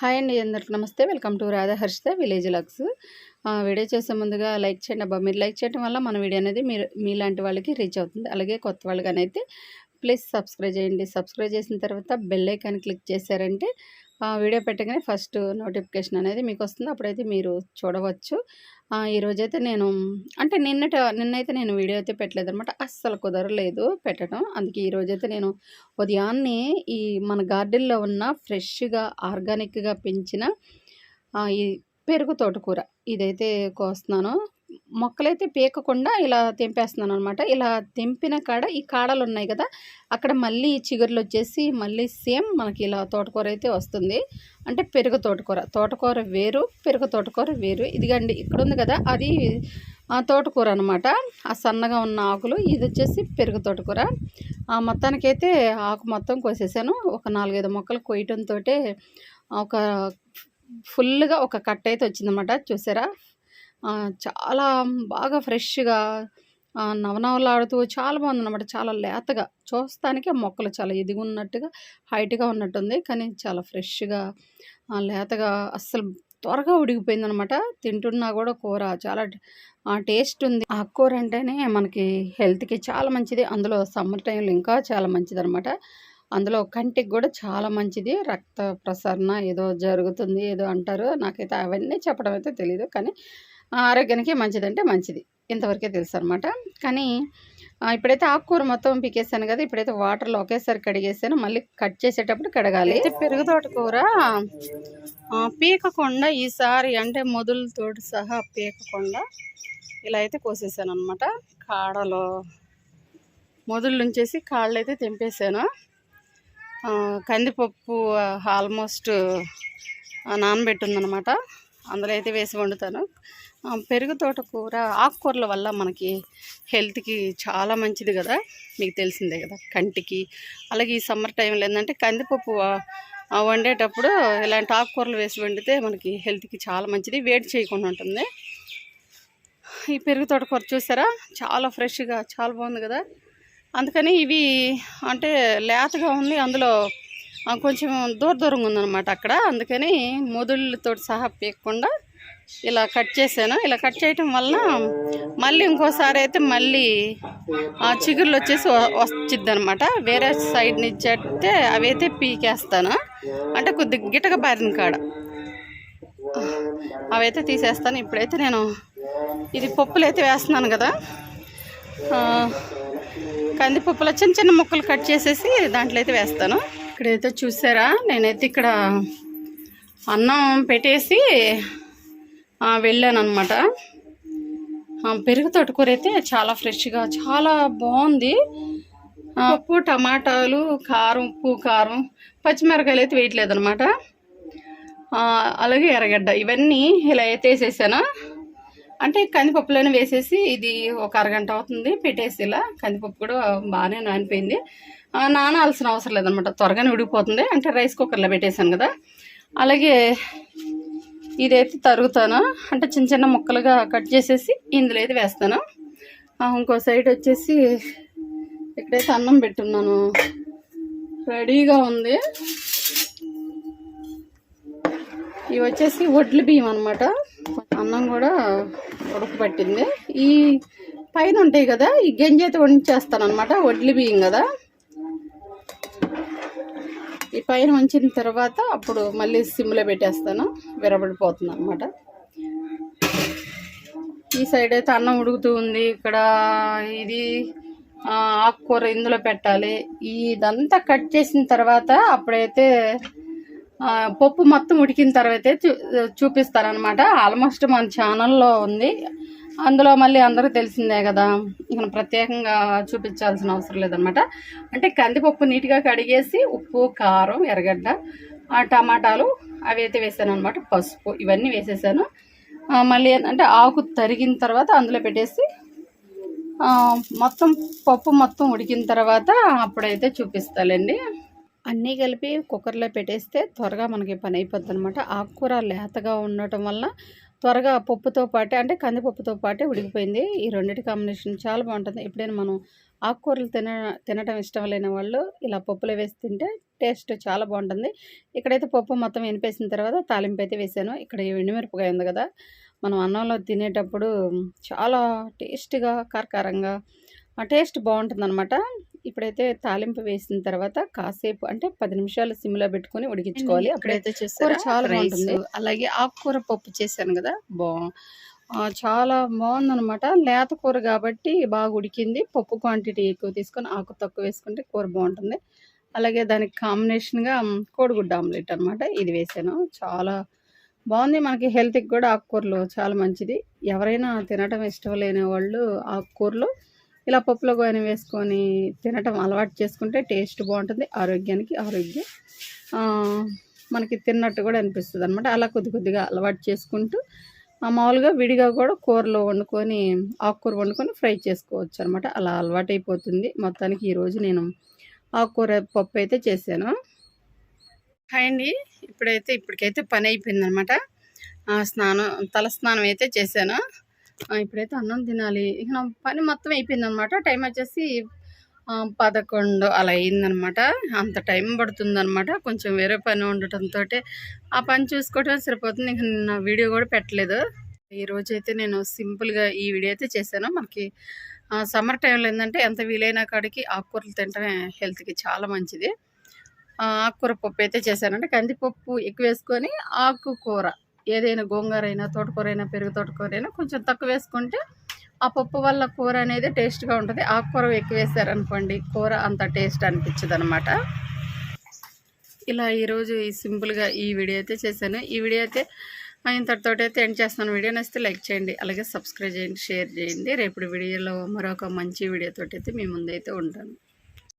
Hi అండి అందరికి. నమస్తే. Welcome to Radha Harshitha village lux. Video చేసే ముందుగా లైక్ చేయండి అబ్బా. మీరు లైక్ చేయడం వల్ల మన వీడియో అనేది మీరు మీలాంటి వాళ్ళకి రీచ్ అవుతుంది. అలాగే కొత్త వాళ్ళకనైతే ప్లీజ్ సబ్స్క్రైబ్ చేయండి. సబ్స్క్రైబ్ చేసిన తర్వాత బెల్ ఐకాన్ క్లిక్ చేశారంటే ఆ, వీడియో పెట్టగానే ఫస్ట్ నోటిఫికేషన్ అనేది మీకు వస్తుంది. అప్పుడైతే మీరు చూడవచ్చు. ఈరోజైతే నేను అంటే నిన్నట నిన్నైతే నేను వీడియో అయితే పెట్టలేదు అనమాట అస్సలు కుదరలేదు పెట్టడం. అందుకే ఈరోజైతే నేను ఉదయాన్నే ఈ మన గార్డెన్లో ఉన్న ఫ్రెష్గా ఆర్గానిక్గా పెంచిన ఈ పెరుగు తోటకూర ఇదైతే కోస్తున్నాను. మొక్కలైతే పీకకుండా ఇలా తెంపేస్తున్నాను అనమాట ఇలా తెంపిన కాడ ఈ కాడలు ఉన్నాయి కదా అక్కడ మళ్ళీ చిగురులు వచ్చేసి మళ్ళీ సేమ్ మనకి ఇలా తోటకూర అయితే వస్తుంది. అంటే పెరుగు తోటకూర. తోటకూర వేరు పెరుగు తోటకూర వేరు. ఇదిగండి ఇక్కడ ఉంది కదా అది ఆ తోటకూర అనమాట ఆ సన్నగా ఉన్న ఆకులు ఇది వచ్చేసి పెరుగు తోటకూర. ఆ మొత్తానికైతే ఆకు మొత్తం కోసేసాను. ఒక నాలుగైదు మొక్కలు కోయటంతో ఒక ఫుల్గా ఒక కట్ట అయితే వచ్చిందనమాట చూసారా? చాలా బాగా ఫ్రెష్గా నవనవలాడుతూ చాలా బాగుందన్నమాట. చాలా లేతగా. చూస్తానికి మొక్కలు చాలా ఎదిగున్నట్టుగా హైట్గా ఉన్నట్టుంది. కానీ చాలా ఫ్రెష్గా లేతగా అస్సలు త్వరగా ఉడికిపోయిందనమాట తింటున్నా కూడా కూర చాలా టేస్ట్ ఉంది. ఆకుకూర అంటేనే మనకి హెల్త్కి చాలా మంచిది. అందులో సమ్మర్ టైంలో ఇంకా చాలా మంచిది అనమాట అందులో కంటికి కూడా చాలా మంచిది. రక్త ప్రసరణ ఏదో జరుగుతుంది ఏదో అంటారు. నాకైతే అవన్నీ చెప్పడం అయితే తెలియదు కానీ ఆరోగ్యానికి మంచిదంటే మంచిది. ఇంతవరకే తెలుసు అనమాట కానీ ఇప్పుడైతే ఆకుకూర మొత్తం పీకేసాను కదా ఇప్పుడైతే వాటర్లో ఒకేసారి కడిగేసాను. మళ్ళీ కట్ చేసేటప్పుడు కడగాలి. పెరుగు తోటకూర పీకకుండా ఈసారి అంటే మొదలుతోటి సహా పీకకుండా ఇలా అయితే కోసేసాను అనమాట కాడలో మొదలు నుంచేసి కాళ్ళు అయితే తెంపేసాను. కందిపప్పు ఆల్మోస్ట్ నానబెట్టిందనమాట అందులో అయితే వేసి వండుతాను. పెరుగు పెరుగు తోటకూర ఆకుకూరల వల్ల మనకి హెల్త్కి చాలా మంచిది కదా. మీకు తెలిసిందే కదా కంటికి. అలాగే ఈ సమ్మర్ టైంలో ఏంటంటే కందిపప్పు వండేటప్పుడు ఇలాంటి ఆకుకూరలు వేసి వండితే మనకి హెల్త్కి చాలా మంచిది. వేడి చేయకుండా ఉంటుంది. ఈ పెరుగు తోటకూర చూసారా? చాలా ఫ్రెష్గా చాలా బాగుంది కదా. అందుకని ఇవి అంటే లేతగా ఉంది అందులో కొంచెం దూర దూరంగా ఉందన్నమాట అక్కడ. అందుకని మొదుళ్ళతో సహా పీకకుండా ఇలా కట్ చేశాను. ఇలా కట్ చేయటం వలన మళ్ళీ ఇంకోసారి అయితే మళ్ళీ ఆ చిగుర్లు వచ్చేసి వచ్చిద్ది అనమాట వేరే సైడ్ నుంచి అయితే అవి అయితే పీకేస్తాను. అంటే కొద్ది గిటక బారిన కాడ. అవైతే తీసేస్తాను. ఇప్పుడైతే నేను ఇది పప్పులు అయితే వేస్తున్నాను కదా. కందిపప్పులో చిన్న చిన్న ముక్కలు కట్ చేసేసి దాంట్లో అయితే వేస్తాను. ఇక్కడైతే చూసారా? నేనైతే ఇక్కడ అన్నం పెట్టేసి వెళ్ళాను అనమాట పెరుగు తోటకూర అయితే చాలా ఫ్రెష్గా చాలా బాగుంది. ఉప్పు టమాటాలు కారం ఉప్పు కారం పచ్చిమిరకాయలు అయితే వేయట్లేదు అనమాట అలాగే ఎర్రగడ్డ ఇవన్నీ ఇలా అయితే వేసేసాను. అంటే కందిపప్పులోనే వేసేసి ఇది ఒక అరగంట అవుతుంది. పెట్టేసి ఇలా కందిపప్పు కూడా బాగానే నానిపోయింది. నానాల్సిన అవసరం లేదనమాట. త్వరగానే ఉడికిపోతుంది అంటే రైస్ కుక్కర్లో పెట్టేశాను కదా. అలాగే ఇదైతే తరుగుతాను. అంటే చిన్న చిన్న ముక్కలుగా కట్ చేసేసి ఇందులో అయితే వేస్తాను. ఇంకో సైడ్ వచ్చేసి ఇక్కడైతే అన్నం పెట్టున్నాను. రెడీగా ఉంది. ఇవి వచ్చేసి వడ్లు బియ్యం అనమాట అన్నం కూడా ఉడకబెట్టింది ఈ పైన ఉంటాయి కదా ఈ గంజి అయితే వంచేస్తాను అనమాట వడ్లు బియ్యం కదా. ఈ పైన వంచిన తర్వాత అప్పుడు మళ్ళీ సిమ్లో పెట్టేస్తాను విరబడిపోతుంది అనమాట ఈ సైడ్ అయితే అన్నం ఉడుకుతూ ఉంది ఇక్కడ ఇది ఆకుకూర ఇందులో పెట్టాలి. ఇదంతా కట్ చేసిన తర్వాత అప్పుడైతే పప్పు మొత్తం ఉడికిన తర్వాత చూ చూపిస్తారనమాట ఆల్మోస్ట్ మన ఛానల్లో ఉంది. అందులో మళ్ళీ అందరూ తెలిసిందే కదా. ఇక ప్రత్యేకంగా చూపించాల్సిన అవసరం లేదనమాట అంటే కందిపప్పు నీట్గా కడిగేసి ఉప్పు కారం ఎర్రగడ్డ ఆ టమాటాలు అవి అయితే వేసాను అనమాట పసుపు ఇవన్నీ వేసేసాను. మళ్ళీ ఏంటంటే ఆకు తరిగిన తర్వాత అందులో పెట్టేసి మొత్తం పప్పు మొత్తం ఉడికిన తర్వాత అప్పుడైతే చూపిస్తాలండి. అన్నీ కలిపి కుక్కర్లో పెట్టేస్తే త్వరగా మనకి పని అయిపోద్ది అనమాట ఆకుకూర లేతగా ఉండటం వల్ల త్వరగా పప్పుతో పాటే అంటే కందిపప్పుతో పాటే ఉడికిపోయింది. ఈ రెండింటి కాంబినేషన్ చాలా బాగుంటుంది. ఎప్పుడైనా మనం ఆకుకూరలు తిన తినటం ఇష్టం లేని వాళ్ళు ఇలా పప్పులో వేసి తింటే టేస్ట్ చాలా బాగుంటుంది. ఇక్కడైతే పప్పు మొత్తం ఎనిపేసిన తర్వాత తాలింపు అయితే వేసాను. ఇక్కడ ఎండుమిరపకాయ ఉంది కదా మనం అన్నంలో తినేటప్పుడు చాలా టేస్ట్గా కారకారంగా ఆ టేస్ట్ బాగుంటుంది అనమాట ఇప్పుడైతే తాలింపు వేసిన తర్వాత కాసేపు అంటే పది నిమిషాలు సిమ్లో పెట్టుకొని ఉడికించుకోవాలి. అప్పుడైతే కూర చాలా బాగుంటుంది. అలాగే ఆకుకూర పప్పు చేశాను కదా? బా చాలా బాగుందనమాట లేత కూర కాబట్టి బాగా ఉడికింది. పప్పు క్వాంటిటీ ఎక్కువ తీసుకొని ఆకు తక్కువ వేసుకుంటే కూర బాగుంటుంది. అలాగే దానికి కాంబినేషన్గా కోడిగుడ్డ ఆమ్లెట్ అనమాట ఇది వేసాను. చాలా బాగుంది. మనకి హెల్త్కి కూడా ఆకుకూరలు చాలా మంచిది. ఎవరైనా తినటం ఇష్టం లేని వాళ్ళు ఆకుకూరలు ఇలా పప్పులో గోయని వేసుకొని తినటం అలవాటు చేసుకుంటే టేస్ట్ బాగుంటుంది ఆరోగ్యానికి ఆరోగ్యం. మనకి తిన్నట్టు కూడా అనిపిస్తుంది అనమాట అలా కొద్ది కొద్దిగా అలవాటు చేసుకుంటూ మామూలుగా విడిగా కూడా కూరలో వండుకొని ఆకుకూర వండుకొని ఫ్రై చేసుకోవచ్చు అనమాట అలా అలవాటైపోతుంది. మొత్తానికి ఈరోజు నేను ఆకుకూర పప్పు అయితే చేశాను. హాయ్ అండి. ఇప్పుడైతే ఇప్పటికైతే పని అయిపోయింది అనమాట స్నానం తల స్నానం అయితే చేశాను. ఇప్పుడైతే అన్నం తినాలి. ఇక నా పని మొత్తం అయిపోయింది అనమాట టైం వచ్చేసి పదకొండు అలా అయిందనమాట. అంత టైం పడుతుందనమాట. కొంచెం వేరే పని ఉండటంతో ఆ పని చూసుకోవటం సరిపోతుంది. ఇంక నా వీడియో కూడా పెట్టలేదు. ఈరోజు అయితే నేను సింపుల్గా ఈ వీడియో అయితే చేశాను. మనకి సమ్మర్ టైంలో ఏంటంటే ఎంత వీలైన కాడికి ఆకుకూరలు తింటమే హెల్త్కి చాలా మంచిది. ఆకుకూర పప్పు అయితే చేశానంటే కందిపప్పు ఎక్కువ వేసుకొని ఆకుకూర. ఏదైనా గోంగూర తోటకూరైనా తోటకూర అయినా పెరుగు తోటకూర అయినా కొంచెం తక్కువ వేసుకుంటే ఆ పప్పు వల్ల కూర అనేది టేస్ట్గా ఉంటుంది. ఆకుకూర ఎక్కువ వేసారనుకోండి కూర అంత టేస్ట్ అనిపించదు అనమాట ఇలా ఈరోజు ఈ సింపుల్గా ఈ వీడియో అయితే చేశాను. ఈ వీడియో అయితే ఇంతటితో అయితే ఎండ్ చేస్తాను వీడియో నచ్చితే లైక్ చేయండి అలాగే సబ్స్క్రైబ్ చేయండి షేర్ చేయండి. రేపు వీడియోలో మరొక మంచి వీడియోతో అయితే మీ ముందైతే ఉంటాను.